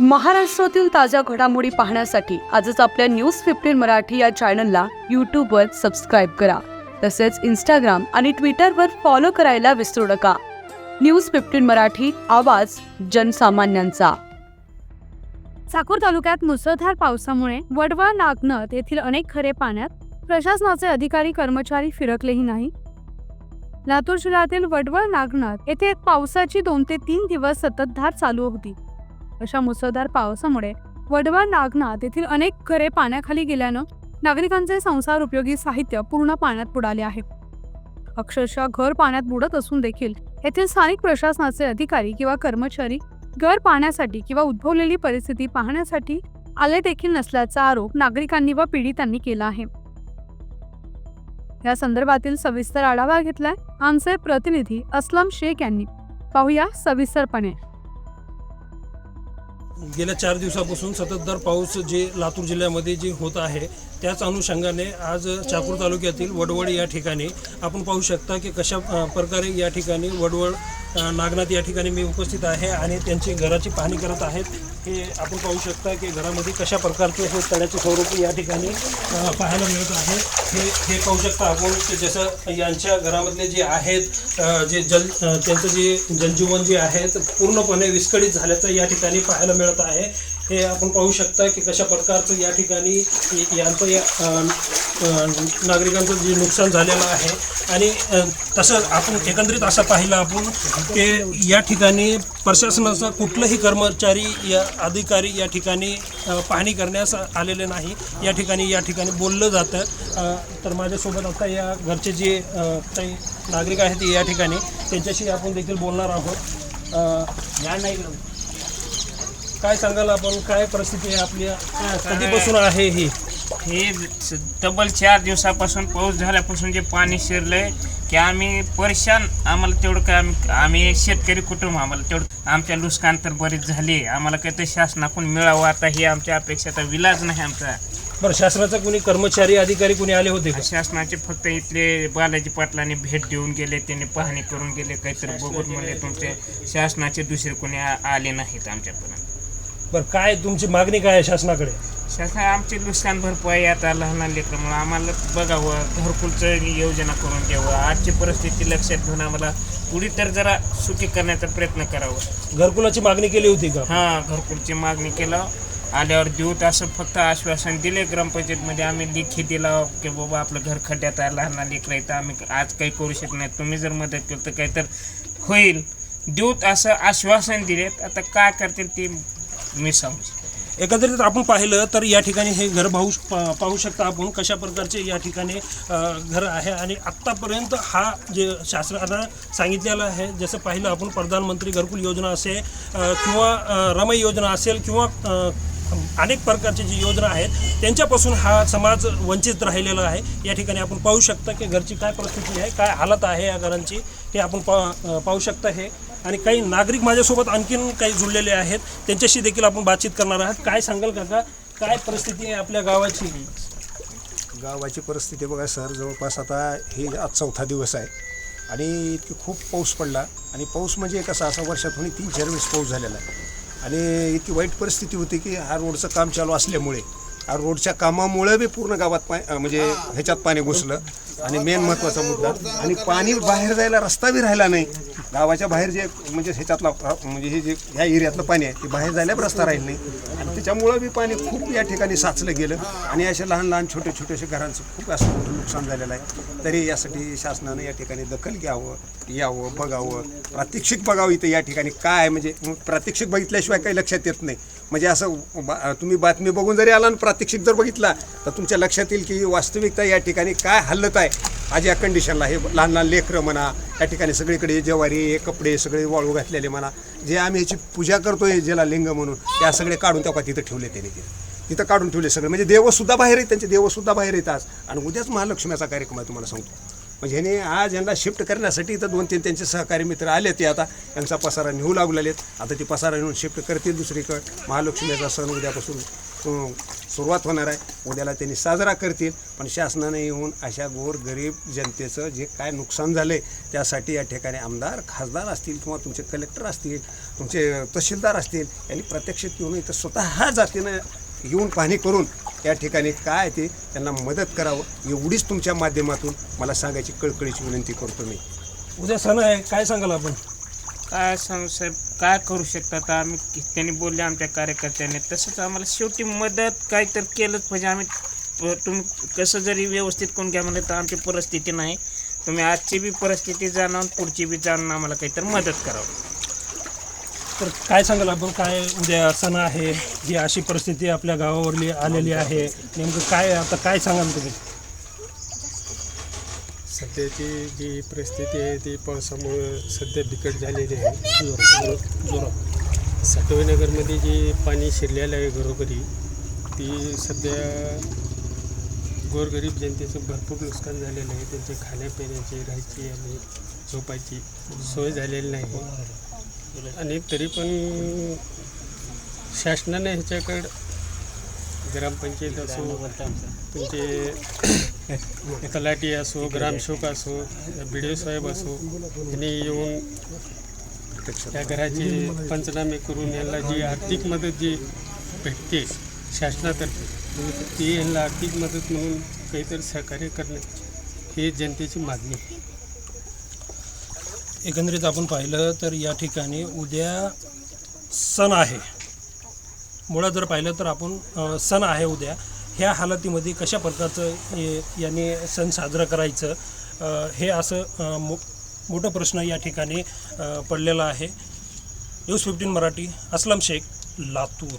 महाराष्ट्रातील ताज्या घडामोडी पाहण्यासाठी आजच आपल्या न्यूज फिफ्टीन मराठी या चॅनलला यूट्यूबवर सबस्क्राईब करा. तसेच इंस्टाग्राम आणि ट्विटरवर फॉलो करायला विसरू नका. न्यूज फिफ्टीन मराठी आवाज जनसामान्यांचा. चाकूर तालुक्यात मुसळधार पावसामुळे वडवळ नागनथ येथील अनेक खरे पाण्यात प्रशासनाचे अधिकारी कर्मचारी फिरकलेही नाही. लातूर जिल्ह्यातील वडवळ नागनाथ येथे पावसाची दोन ते तीन दिवस सततधार चालू होती. अशा मुसळधार पावसामुळे वडवा नागनाथ येथील अनेक घरे पाण्याखाली गेल्यानं नागरिकांचे संसार उपयोगी साहित्य पूर्ण पाण्यात बुडाले आहे. अक्षरशः घर पाण्यात बुडत असून देखील येथील स्थानिक प्रशासनाचे अधिकारी किंवा कर्मचारी घर पाहण्यासाठी किंवा उद्भवलेली परिस्थिती पाहण्यासाठी आले देखील नसल्याचा आरोप नागरिकांनी व पीडितांनी केला आहे. या संदर्भातील सविस्तर आढावा घेतलाय आमचे प्रतिनिधी अस्लम शेख यांनी. पाहूया सविस्तरपणे. गेल्या चार दिवसापासून सततधार पाऊस जे लातूर जिल्ह्यामध्ये जे होत आहे त्याच अनुषंगाने आज चाकूर तालुक्यातील वडवड या ठिकाणी आपण पाहू शकता की कशा प्रकारे या ठिकाणी वडवड नागनाथ या ठिकाणी मी उपस्थित आहे आणि त्यांची घराची पाहणी करत आहेत. हे आपण पाहू शकता की घरामध्ये कशा प्रकारचे हे तळ्याचे स्वरूप या ठिकाणी पाहायला मिळत आहे. हे हे पाहू शकता आपण की जसं यांच्या घरामधले जे आहेत जे जल त्यांचं जे जनजीवन जे आहे पूर्णपणे विस्कळीत झाल्याचं या ठिकाणी पाहायला मिळत आहे. हे आपण पाहू शकता की कशा प्रकारचं या ठिकाणी यांचं या नागरिकांचं जे नुकसान झालेलं आहे. आणि तसं आपण एकंदरीत असं पाहिलं आपण की या ठिकाणी प्रशासनाचा कुठलंही कर्मचारी या अधिकारी या ठिकाणी पाहणी करण्यास आलेले नाही. या ठिकाणी या ठिकाणी बोललं जातं. तर माझ्यासोबत आता या घरचे जे काही नागरिक आहेत या ठिकाणी त्यांच्याशी आपण देखील बोलणार आहोत. या नाही काय सांगाल आपण? काय परिस्थिती आहे आपल्या कधीपासून आहे ही? हे स- तब्बल चार दिवसापासून पाऊस झाल्यापासून जे पाणी शिरलंय की आम्ही परेशान. आम्हाला तेवढं काय आम्ही आम्ही शेतकरी कुटुंब आम्हाला तेवढं आमच्या नुकसान तर बरीच झाली. आम्हाला काहीतरी शासनाकडून मिळावं. आता ही आमच्या अपेक्षा तर विलाज नाही आमचा. बरं शासनाचा कोणी कर्मचारी अधिकारी कोणी आले होते का? शासनाचे फक्त इथले बालाजी पाटलांनी भेट देऊन गेले त्यांनी पाहणी करून गेले काहीतरी बघून म्हणजे तुमचे शासनाचे दुसरे कोणी आ- आले नाहीत आमच्यापर्यंत. बरं काय तुमची मागणी काय आहे शासनाकडे? शासन आमचे नुकसान भरपाई आता लहान लेकरामुळे. आम्हाला बघावं घरकुलचं योजना करून द्यावं आजची परिस्थिती लक्षात घेऊन आम्हाला पुढे तर जरा सुखी करण्याचा प्रयत्न करावा. घरकुलाची मागणी केली होती का? हां घरकुलची मागणी केलं. आल्यावर देऊत असं फक्त आश्वासन दिले ग्रामपंचायतमध्ये. आम्ही लेखी दिला की बाबा आपलं घर खड्ड्यात आहे लहान लेकरं आहे तर आम्ही आज काही करू शकत नाही. तुम्ही जर मदत केलं तर काही तर होईल. देऊत असं आश्वासन दिलेत. आता काय करतील ते मी सांगू. एकंदरीत आपण पाहिलं तर या ठिकाणी हे घर पाहू पाहू शकता आपण कशा प्रकारचे या ठिकाणी घर आहे आणि आत्तापर्यंत हा जे शासनानं सांगितलेलं आहे जसं पाहिलं आपण प्रधानमंत्री घरकुल योजना असेल किंवा रमय रमई योजना असेल किंवा अनेक प्रकारचे जी योजना आहेत त्यांच्यापासून हा समाज वंचित राहिलेला आहे. या ठिकाणी आपण पाहू शकता की घरची काय परिस्थिती आहे काय हालत आहे या घरांची हे आपण पा पाहू शकता हे. आणि काही नागरिक माझ्यासोबत आणखीन काही जुळलेले आहेत त्यांच्याशी देखील आपण बातचीत करणार आहात. काय सांगाल काका? काय परिस्थिती आहे आपल्या गावाची? गावाची परिस्थिती बघा सर जवळपास आता हे आज चौथा दिवस आहे. आणि इतकी खूप पाऊस पडला. आणि पाऊस म्हणजे कसा असा होणे तीन चार वेळेस पाऊस झालेला आहे. आणि इतकी वाईट परिस्थिती होती की हा रोडचं काम चालू असल्यामुळे रोडच्या कामामुळे बी पूर्ण गावात अं, म्हणजे ह्याच्यात पाणी घुसलं. आणि मेन महत्त्वाचा मुद्दा. आणि पाणी बाहेर जायला रस्ता बी राहिला नाही. गावाच्या बाहेर जे म्हणजे ह्याच्यातला म्हणजे हे जे ह्या एरियातलं पाणी आहे ते बाहेर जायला बी रस्ता राहील नाही. आणि त्याच्यामुळं बी पाणी खूप या ठिकाणी साचलं गेलं. आणि अशा लहान लहान छोटे छोटेसे घरांचं खूप असं मोठं नुकसान झालेलं आहे. तरी यासाठी शासनानं या ठिकाणी दखल घ्यावं यावं बघावं. प्रात्यक्षिक बघावं इथं या ठिकाणी काय म्हणजे प्रात्यक्षिक बघितल्याशिवाय काही लक्षात येत नाही. म्हणजे असं बा- तुम्ही बातमी बघून जरी आला आणि प्रात्यक्षिक जर बघितला तर तुमच्या लक्षात येईल की वास्तविकता या ठिकाणी काय हल्लत आहे? आज या कंडिशनला हे लहान लहान लेकरं म्हणा या ठिकाणी सगळीकडे ज्वारी कपडे सगळे वाळू घातलेले म्हणा जे आम्ही याची पूजा करतोय ज्याला लिंग म्हणून त्या सगळे काढून त्या तिथं ठेवले त्याने तिथे. तिथं काढून ठेवले सगळे. म्हणजे देवसुद्धा बाहेर आहेत त्यांचे देवसुद्धा बाहेर येत आज. आणि उद्याच महालक्ष्मीचा कार्यक्रम आहे तुम्हाला सांगतो. म्हणजे ह्याने आज यांना शिफ्ट करण्यासाठी इथं दोन तीन त्यांचे सहकारी मित्र आले ते आता. यांचा पसारा नेऊ लागलेले आहेत. आता ते पसारा नेऊन शिफ्ट करतील दुसरीकडे. महालक्ष्मीचा सण उद्यापासून सुरुवात होणार आहे. उद्याला त्यांनी साजरा करतील. पण शासनाने येऊन अशा गोर गरीब जनतेचं जे काय नुकसान झालं आहे त्यासाठी या ठिकाणी आमदार खासदार असतील किंवा तुमचे कलेक्टर असतील तुमचे तहसीलदार असतील यांनी प्रत्यक्ष येऊन इथं स्वतः जातीनं येऊन पाहणी करून या ठिकाणी काय ते त्यांना मदत करावं एवढीच तुमच्या माध्यमातून मला सांगायची कळकळीची विनंती करतो मी. उद्या सण आहे. काय सांगाल आपण? काय सांगू साहेब? काय करू शकतात आम्ही? त्यांनी बोलले आमच्या कार्यकर्त्यांनी. तसंच आम्हाला शेवटी मदत काय तर केलंच पाहिजे. आम्ही तुम्ही कसं जरी व्यवस्थित कोण घ्या म्हणलं तर आमची परिस्थिती नाही. तुम्ही आजची बी परिस्थिती जाणून पुढची बी जाणून आम्हाला काहीतरी मदत करावं तर काय सांगाल आपण? काय उद्या सण आहे? ही अशी परिस्थिती आपल्या गावावरली आलेली आहे. नेमकं काय आता काय सांगाल तुम्ही? सध्याची जी परिस्थिती आहे ती पावसामुळं सध्या बिकट झालेली आहे. जोरात साठवेनगरमध्ये जी पाणी शिरलेलं आहे घरोघरी ती सध्या गोरगरीब जनतेचं भरपूर नुकसान झालेलं आहे. त्यांची खाण्यापिण्याची राहायची आणि झोपायची सोय झालेली नाही. आणि तरी पण शासनाने ह्याच्याकडं ग्रामपंचायत असो तुमचे तलाठी असो ग्रामसेवक असो बी डी ओ साहेब असो यांनी येऊन त्या घराचे पंचनामे करून यांना जी आर्थिक मदत जी भेटते शासनातर्फे ती यांना आर्थिक मदत म्हणून काहीतरी सहकार्य करणे ही जनतेची मागणी आहे. एकंदरीत आपण पाहिलं तर या ठिकाणी उद्या सण आहे. मुळात जर पाहिलं तर आपण सण आहे उद्या. ह्या हालतीमध्ये कशा प्रकारचं याने यांनी सण साजरा करायचं हे असं मो मोठा प्रश्न या ठिकाणी पडलेला आहे. News fifteen Marathi Aslam Shaikh Latur.